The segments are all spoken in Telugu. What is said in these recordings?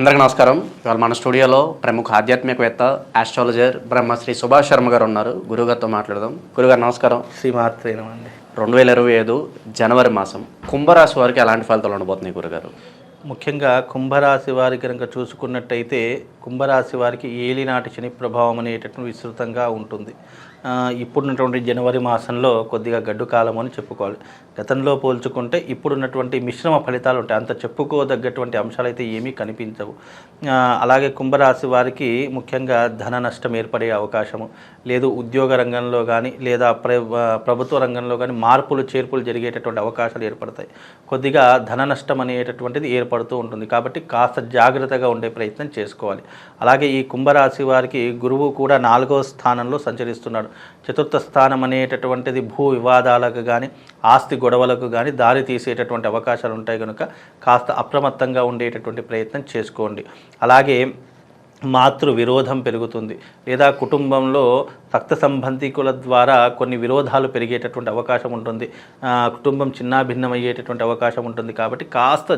అందరికీ నమస్కారం. ఇవాళ మన స్టూడియోలో ప్రముఖ ఆధ్యాత్మికవేత్త ఆస్ట్రాలజర్ బ్రహ్మశ్రీ సుభాష్ శర్మ గారు ఉన్నారు. గురుగారితో మాట్లాడదాం. గురుగారు నమస్కారం. శ్రీమాత్రేనమండి రెండు వేల ఇరవై ఐదు జనవరి మాసం కుంభరాశి వారికి ఎలాంటి ఫలితాలు ఉండబోతున్నాయి గురుగారు ముఖ్యంగా కుంభరాశి వారి కనుక చూసుకున్నట్టయితే కుంభరాశి వారికి ఏలినాటి శని ప్రభావం అనేటటువంటి విస్తృతంగా ఉంటుంది. ఇప్పుడున్నటువంటి జనవరి మాసంలో కొద్దిగా గడ్డు కాలం అని చెప్పుకోవాలి. గతంలో పోల్చుకుంటే ఇప్పుడున్నటువంటి మిశ్రమ ఫలితాలు ఉంటాయి. అంత చెప్పుకోదగ్గటువంటి అంశాలు అయితే ఏమీ కనిపించవు. అలాగే కుంభరాశి వారికి ముఖ్యంగా ధన నష్టం ఏర్పడే అవకాశము. లేదు ఉద్యోగ రంగంలో కానీ లేదా ప్ర ప్రభుత్వ రంగంలో కానీ మార్పులు చేర్పులు జరిగేటటువంటి అవకాశాలు ఏర్పడతాయి. కొద్దిగా ధన నష్టం అనేటటువంటిది ఏర్పడుతూ ఉంటుంది. కాబట్టి కాస్త జాగ్రత్తగా ఉండే ప్రయత్నం చేసుకోవాలి. అలాగే ఈ కుంభరాశి వారికి గురువు కూడా నాలుగవ స్థానంలో సంచరిస్తున్నాడు. చతుర్థ స్థానం అనేటటువంటిది భూ వివాదాలకు కానీ ఆస్తి గొడవలకు కానీ దారి తీసేటటువంటి అవకాశాలు ఉంటాయి కనుక కాస్త అప్రమత్తంగా ఉండేటటువంటి ప్రయత్నం చేసుకోండి. అలాగే మాతృ విరోధం పెరుగుతుంది. లేదా కుటుంబంలో రక్త సంబంధికుల ద్వారా కొన్ని విరోధాలు పెరిగేటటువంటి అవకాశం ఉంటుంది. కుటుంబం చిన్నాభిన్నం అయ్యేటటువంటి అవకాశం ఉంటుంది కాబట్టి కాస్త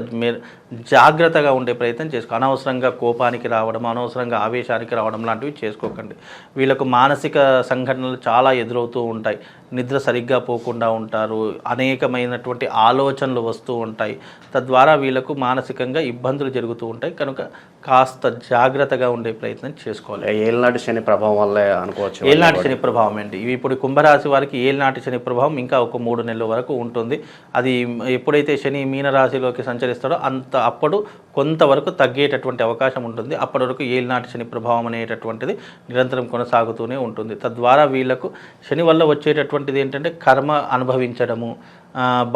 జాగ్రత్తగా ఉండే ప్రయత్నం చేసుకో అనవసరంగా కోపానికి రావడం అనవసరంగా ఆవేశానికి రావడం లాంటివి చేసుకోకండి. వీళ్ళకు మానసిక సంఘటనలు చాలా ఎదురవుతూ ఉంటాయి. నిద్ర సరిగ్గా పోకుండా ఉంటారు. అనేకమైనటువంటి ఆలోచనలు వస్తూ ఉంటాయి. తద్వారా వీళ్ళకు మానసికంగా ఇబ్బందులు జరుగుతూ ఉంటాయి. కనుక కాస్త జాగ్రత్తగా ఉండే ప్రయత్నం చేసుకోవాలి. ఏళ్ళనాటి శని ప్రభావం వల్లే అనుకోవచ్చు. ఏలినాటి శని ప్రభావం అండి ఇవి ఇప్పుడు కుంభరాశి వారికి ఏలినాటి శని ప్రభావం ఇంకా ఒక మూడు నెలల వరకు ఉంటుంది. అది ఎప్పుడైతే శని మీనరాశిలోకి సంచరిస్తాడో అంత అప్పుడు కొంతవరకు తగ్గేటటువంటి అవకాశం ఉంటుంది. అప్పటి వరకు ఏలినాటి శని ప్రభావం అనేటటువంటిది నిరంతరం కొనసాగుతూనే ఉంటుంది. తద్వారా వీళ్ళకు శని వల్ల వచ్చేటటువంటిది ఏంటంటే కర్మ అనుభవించడము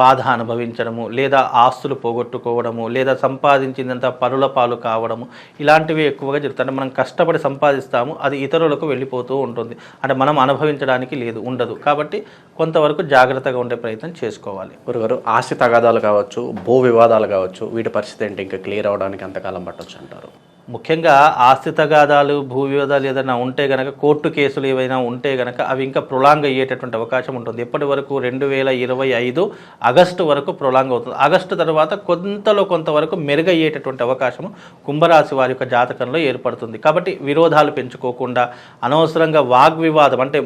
బాధ అనుభవించడము లేదా ఆస్తులు పోగొట్టుకోవడము లేదా సంపాదించిందంతా పరుల పాలు కావడము ఇలాంటివి ఎక్కువగా జరుగుతాయి. మనం కష్టపడి సంపాదిస్తాము అది ఇతరులకు వెళ్ళిపోతూ ఉంటుంది. అంటే మనం అనుభవించడానికి లేదు ఉండదు. కాబట్టి కొంతవరకు జాగ్రత్తగా ఉండే ప్రయత్నం చేసుకోవాలి. గురుగారు ఆస్తి తగాదాలు కావచ్చు భూ వివాదాలు కావచ్చు వీటి పరిస్థితి ఏంటి? ఇంకా క్లియర్ అవడానికి అంతకాలం పట్టొచ్చు అంటారు. ముఖ్యంగా ఆస్తి తగాదాలు భూ వివాదాలు ఏదైనా ఉంటే గనక కోర్టు కేసులు ఏవైనా ఉంటే గనక అవి ఇంకా ప్రొలాంగ్ అయ్యేటటువంటి అవకాశం ఉంటుంది. ఇప్పటి వరకు రెండు వేల ఇరవై ఐదు ఆగస్టు వరకు ప్రొలాంగ్ అవుతుంది ఆగస్టు తర్వాత కొంతలో కొంతవరకు మెరుగయ్యేటటువంటి అవకాశం కుంభరాశి వారి యొక్క జాతకంలో ఏర్పడుతుంది. కాబట్టి విరోధాలు పెంచుకోకుండా అనవసరంగా వాగ్వివాదం అంటే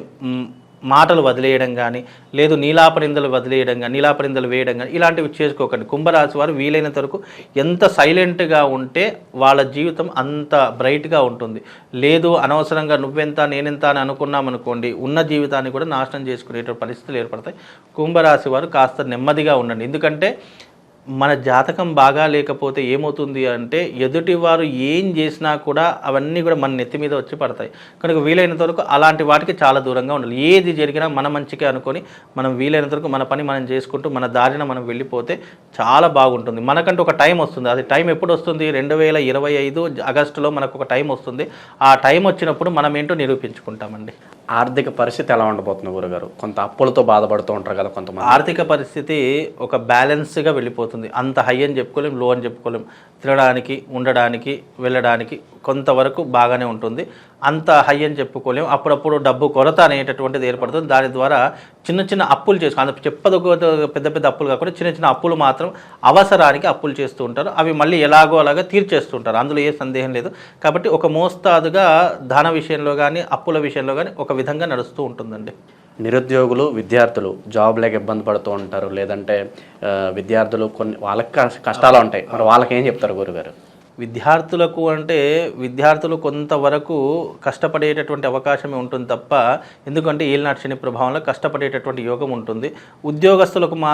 మాటలు వదిలేయడం కానీ లేదు నీలాపరిందలు వదిలేయడం కానీ నీలాపరిందలు వేయడం కానీ ఇలాంటివి చేసుకోకండి. కుంభరాశి వారు వీలైనంత వరకు ఎంత సైలెంట్గా ఉంటే వాళ్ళ జీవితం అంత బ్రైట్గా ఉంటుంది. లేదు అనవసరంగా నువ్వెంత నేనెంత అని అనుకున్నామనుకోండి ఉన్న జీవితాన్ని కూడా నాశనం చేసుకునేటువంటి పరిస్థితులు ఏర్పడతాయి. కుంభరాశి వారు కాస్త నెమ్మదిగా ఉండండి. ఎందుకంటే మన జాతకం బాగా లేకపోతే ఏమవుతుంది అంటే ఎదుటి వారు ఏం చేసినా కూడా అవన్నీ కూడా మన నెత్తి మీద వచ్చి పడతాయి. కనుక వీలైనంత వరకు అలాంటి వాటికి చాలా దూరంగా ఉండాలి. ఏది జరిగినా మన మంచికే అనుకొని మనం వీలైనంత వరకు మన పని మనం చేసుకుంటూ మన దారిన మనం వెళ్ళిపోతే చాలా బాగుంటుంది. మనకంటూ ఒక టైం వస్తుంది. అది టైం ఎప్పుడు వస్తుంది? రెండు వేల ఇరవై ఐదు ఆగస్టులో మనకు ఒక టైం వస్తుంది. ఆ టైం వచ్చినప్పుడు మనం ఏంటో నిరూపించుకుంటామండి. ఆర్థిక పరిస్థితి ఎలా ఉండబోతుంది గురుగారు? కొంత అప్పులతో బాధపడుతూ ఉంటారు కదా కొంతమంది. ఆర్థిక పరిస్థితి ఒక బ్యాలెన్స్గా వెళ్ళిపోతుంది. అంత హై అని చెప్పుకోలేం లో అని చెప్పుకోలేం. తినడానికి ఉండడానికి వెళ్ళడానికి కొంతవరకు బాగానే ఉంటుంది. అంత హై అని చెప్పుకోలేం అప్పుడప్పుడు డబ్బు కొరత అనేటటువంటిది ఏర్పడుతుంది. దాని ద్వారా చిన్న చిన్న అప్పులు చేసుకో అంత చెప్పదగ్గ పెద్ద పెద్ద అప్పులు కాకుండా చిన్న చిన్న అప్పులు మాత్రం అవసరానికి అప్పులు చేస్తూ ఉంటారు. అవి మళ్ళీ ఎలాగో అలాగా తీర్చేస్తుంటారు అందులో ఏ సందేహం లేదు. కాబట్టి ఒక మోస్తాదుగా ధన విషయంలో కానీ అప్పుల విషయంలో కానీ ఒక విధంగా నడుస్తూ ఉంటుందండి. నిరుద్యోగులు విద్యార్థులు జాబ్ లేక ఇబ్బంది పడుతూ ఉంటారు. లేదంటే విద్యార్థులు కొన్ని వాళ్ళకి కష్టాలు ఉంటాయి. మరి వాళ్ళకి ఏం చెప్తారు గురుగారు? విద్యార్థులకు అంటే విద్యార్థులు కొంతవరకు కష్టపడేటటువంటి అవకాశమే ఉంటుంది తప్ప ఎందుకంటే ఏలినాటి శని ప్రభావంలో కష్టపడేటటువంటి యోగం ఉంటుంది. ఉద్యోగస్తులకు మా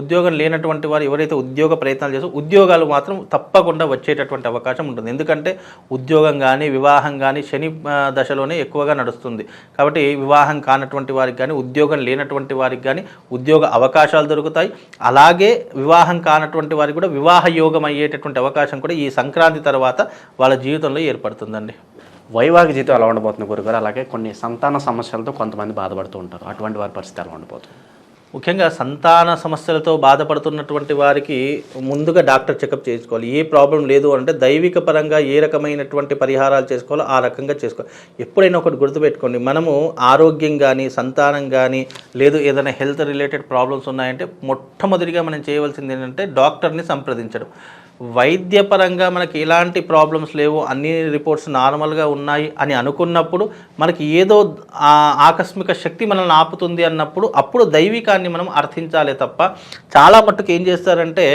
ఉద్యోగం లేనటువంటి వారు ఎవరైతే ఉద్యోగ ప్రయత్నాలు చేస్తారో ఉద్యోగాలు మాత్రం తప్పకుండా వచ్చేటటువంటి అవకాశం ఉంటుంది. ఎందుకంటే ఉద్యోగం కానీ వివాహం కానీ శని దశలోనే ఎక్కువగా నడుస్తుంది. కాబట్టి వివాహం కానటువంటి వారికి కానీ ఉద్యోగం లేనటువంటి వారికి కానీ ఉద్యోగ అవకాశాలు దొరుకుతాయి. అలాగే వివాహం కానటువంటి వారికి కూడా వివాహ యోగం అయ్యేటటువంటి అవకాశం కూడా ఈ సంక్రాంతి తర్వాత వాళ్ళ జీవితంలో ఏర్పడుతుందండి. వైవాహిక జీవితం ఎలా ఉండబోతుంది గురుగారు? అలాగే కొన్ని సంతాన సమస్యలతో కొంతమంది బాధపడుతూ ఉంటారు. అటువంటి వారి పరిస్థితి ఎలా ఉండబోతుంది? ముఖ్యంగా సంతాన సమస్యలతో బాధపడుతున్నటువంటి వారికి ముందుగా డాక్టర్ చెకప్ చేసుకోవాలి ఏ ప్రాబ్లం లేదు అంటే దైవిక పరంగా ఏ రకమైనటువంటి పరిహారాలు చేసుకోవాలో ఆ రకంగా చేసుకోవాలి. ఎప్పుడైనా ఒకటి గుర్తుపెట్టుకోండి. మనము ఆరోగ్యం కానీ సంతానం కానీ లేదు ఏదైనా హెల్త్ రిలేటెడ్ ప్రాబ్లమ్స్ ఉన్నాయంటే మొట్టమొదటిగా మనం చేయవలసింది ఏంటంటే డాక్టర్ని సంప్రదించడం. వైద్యపరంగా మనకి ఎలాంటి ప్రాబ్లమ్స్ లేవు అన్ని రిపోర్ట్స్ నార్మల్గా ఉన్నాయి అని అనుకున్నప్పుడు మనకి ఏదో ఆకస్మిక శక్తి మనల్ని ఆపుతుంది అన్నప్పుడు అప్పుడు దైవికాన్ని మనం అర్థించాలి తప్ప చాలా మట్టుకు ఏం చేస్తారంటే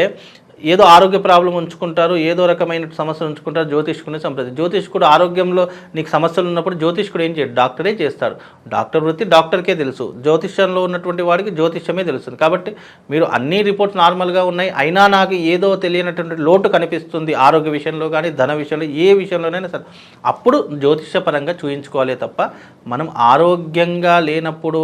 ఏదో ఆరోగ్య ప్రాబ్లం ఉంచుకుంటారు ఏదో రకమైన సమస్యలు ఉంచుకుంటారు జ్యోతిష్కుని సంప్రదించి జ్యోతిష్కుడు ఆరోగ్యంలో నీకు సమస్యలు ఉన్నప్పుడు జ్యోతిష్కుడు ఏం చేయడు? డాక్టరే చేస్తాడు. డాక్టర్ వృత్తి డాక్టర్కే తెలుసు. జ్యోతిష్యంలో ఉన్నటువంటి వాడికి జ్యోతిష్యమే తెలుస్తుంది కాబట్టి మీరు అన్ని రిపోర్ట్స్ నార్మల్గా ఉన్నాయి. అయినా నాకు ఏదో తెలియనటువంటి లోటు కనిపిస్తుంది ఆరోగ్య విషయంలో కానీ ధన విషయంలో ఏ విషయంలోనైనా సరే. అప్పుడు జ్యోతిష్యపరంగా చూయించుకోవాలి తప్ప మనం ఆరోగ్యంగా లేనప్పుడు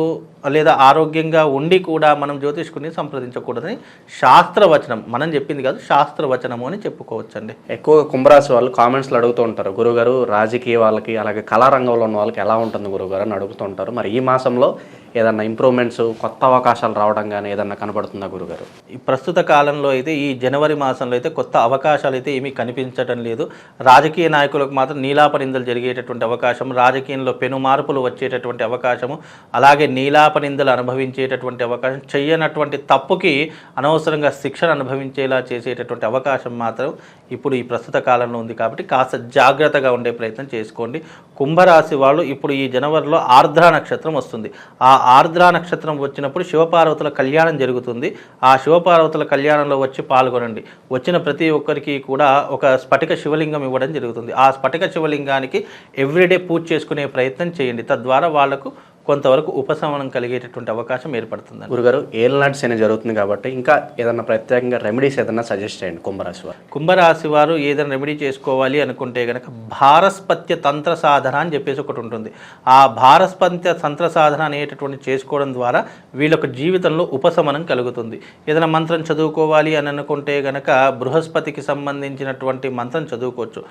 లేదా ఆరోగ్యంగా ఉండి కూడా మనం జ్యోతిష్కుని సంప్రదించకూడదని శాస్త్రవచనం మనం చెప్పింది కాదు శాస్త్రవచనము అని చెప్పుకోవచ్చండి. ఎక్కువగా కుంభరాశి వాళ్ళు కామెంట్స్లో అడుగుతూ ఉంటారు. గురుగారు రాజకీయ వాళ్ళకి అలాగే కళారంగంలో ఉన్న వాళ్ళకి ఎలా ఉంటుంది గురుగారు అని అడుగుతూ ఉంటారు. మరి ఈ మాసంలో ఏదన్నా ఇంప్రూవ్మెంట్స్ కొత్త అవకాశాలు రావడం కానీ ఏదన్నా కనబడుతుందా గురుగారు? ఈ ప్రస్తుత కాలంలో అయితే ఈ జనవరి మాసంలో అయితే కొత్త అవకాశాలు అయితే ఏమీ కనిపించడం లేదు. రాజకీయ నాయకులకు మాత్రం నీలాపనిందలు జరిగేటటువంటి అవకాశం రాజకీయంలో పెను మార్పులు వచ్చేటటువంటి అవకాశము అలాగే నీలాపనిందలు అనుభవించేటటువంటి అవకాశం చేయనటువంటి తప్పుకి అనవసరంగా శిక్షణ అనుభవించేలా చేసేటటువంటి అవకాశం మాత్రం ఇప్పుడు ఈ ప్రస్తుత కాలంలో ఉంది కాబట్టి కాస్త జాగ్రత్తగా ఉండే ప్రయత్నం చేసుకోండి. కుంభరాశి వాళ్ళు ఇప్పుడు ఈ జనవరిలో ఆర్ద్ర నక్షత్రం వస్తుంది. ఆ ఆర్ద్ర నక్షత్రం వచ్చినప్పుడు శివపార్వతుల కళ్యాణం జరుగుతుంది. ఆ శివపార్వతుల కళ్యాణంలో వచ్చి పాల్గొనండి. వచ్చిన ప్రతి ఒక్కరికి కూడా ఒక స్ఫటిక శివలింగం ఇవ్వడం జరుగుతుంది. ఆ స్ఫటిక శివలింగానికి ఎవ్రీడే పూజ చేసుకునే ప్రయత్నం చేయండి. తద్వారా వాళ్ళకు కొంతవరకు ఉపశమనం కలిగేటటువంటి అవకాశం ఏర్పడుతుంది గురుగారు ఏళ్ళనాటి శని జరుగుతుంది కాబట్టి ఇంకా ఏదన్నా ప్రత్యేకంగా రెమెడీస్ ఏదన్నా సజెస్ట్ చేయండి కుంభరాశి వారు. కుంభరాశి వారు ఏదైనా రెమెడీ చేసుకోవాలి అనుకుంటే కనుక భారస్పత్య తంత్ర సాధన అని చెప్పేసి ఒకటి ఉంటుంది. ఆ భారస్పత్య తంత్ర సాధన అనేటటువంటి చేసుకోవడం ద్వారా వీళ్ళొక జీవితంలో ఉపశమనం కలుగుతుంది. ఏదైనా మంత్రం చదువుకోవాలి అని అనుకుంటే గనక బృహస్పతికి సంబంధించినటువంటి మంత్రం చదువుకోవచ్చు.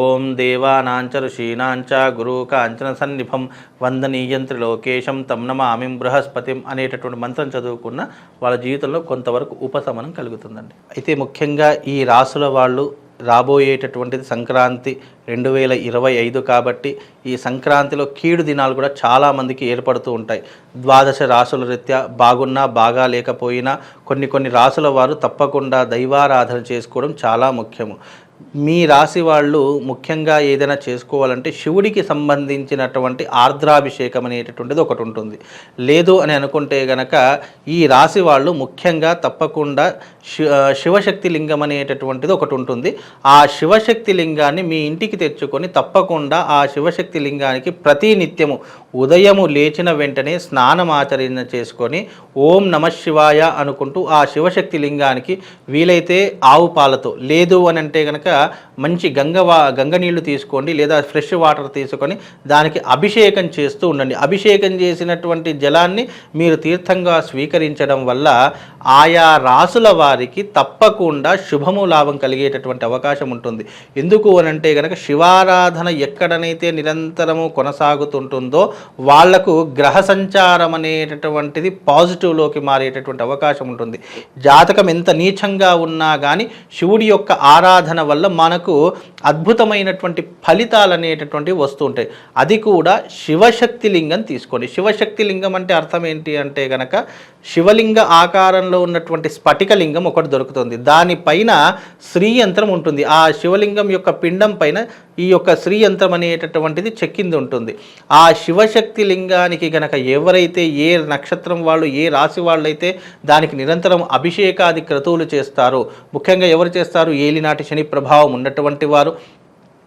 ఓం దేవానాంచ ఋషీనాంచ గురు కాంచన సన్నిభం వందనీయంత్రి కేశం తం ఆమెం బృహస్పతిం అనేటటువంటి మంత్రం చదువుకున్న వాళ్ళ జీవితంలో కొంతవరకు ఉపశమనం కలుగుతుందండి. అయితే ముఖ్యంగా ఈ రాసుల వాళ్ళు రాబోయేటటువంటిది సంక్రాంతి రెండు వేల ఇరవై ఐదు కాబట్టి ఈ సంక్రాంతిలో కీడు దినాలు కూడా చాలామందికి ఏర్పడుతూ ఉంటాయి. ద్వాదశ రాసుల రీత్యా బాగున్నా బాగా లేకపోయినా కొన్ని కొన్ని రాసుల వారు తప్పకుండా దైవారాధన చేసుకోవడం చాలా ముఖ్యము. మీ రాశి వాళ్ళు ముఖ్యంగా ఏదైనా చేసుకోవాలంటే శివుడికి సంబంధించినటువంటి ఆర్ద్రాభిషేకం అనేటటువంటిది ఒకటి ఉంటుంది. లేదు అని అనుకుంటే గనక ఈ రాశి వాళ్ళు ముఖ్యంగా తప్పకుండా శివశక్తి లింగం అనేటటువంటిది ఒకటి ఉంటుంది. ఆ శివశక్తి లింగాన్ని మీ ఇంటికి తెచ్చుకొని తప్పకుండా ఆ శివశక్తి లింగానికి ప్రతి నిత్యము ఉదయము లేచిన వెంటనే స్నానం ఆచరణ చేసుకొని ఓం నమ శివాయ అనుకుంటూ ఆ శివశక్తి లింగానికి వీలైతే ఆవు పాలతో లేదు అని అంటే కనుక మంచి గంగవా గంగ నీళ్ళు తీసుకోండి లేదా ఫ్రెష్ వాటర్ తీసుకొని దానికి అభిషేకం చేస్తూ ఉండండి. అభిషేకం చేసినటువంటి జలాన్ని మీరు తీర్థంగా స్వీకరించడం వల్ల ఆయా రాసుల వారికి తప్పకుండా శుభము లాభం కలిగేటటువంటి అవకాశం ఉంటుంది. ఎందుకు అని అంటే కనుక శివారాధన ఎక్కడనైతే నిరంతరము కొనసాగుతుంటుందో వాళ్ళకు గ్రహ సంచారం అనేటటువంటిది పాజిటివ్లోకి మారేటటువంటి అవకాశం ఉంటుంది. జాతకం ఎంత నీచంగా ఉన్నా కానీ శివుడి యొక్క ఆరాధన వల్ల మనకు అద్భుతమైనటువంటి ఫలితాలు అనేటటువంటివి వస్తూ ఉంటాయి. అది కూడా శివశక్తి లింగం తీసుకోండి. శివశక్తి లింగం అంటే అర్థం ఏంటి అంటే గనక శివలింగ ఆకారంలో ఉన్నటువంటి స్ఫటిక లింగం ఒకటి దొరుకుతుంది. దానిపైన శ్రీయంత్రం ఉంటుంది. ఆ శివలింగం యొక్క పిండం పైన ఈ యొక్క శ్రీయంత్రం అనేటటువంటిది చెక్కింది ఉంటుంది. ఆ శివశక్తి లింగానికి గనక ఎవరైతే ఏ నక్షత్రం వాళ్ళు ఏ రాశి వాళ్ళు అయితే దానికి నిరంతరం అభిషేకాది క్రతువులు చేస్తారో ముఖ్యంగా ఎవరు చేస్తారు? ఏలినాటి శని ప్రభావం ఉన్నటువంటి వారు.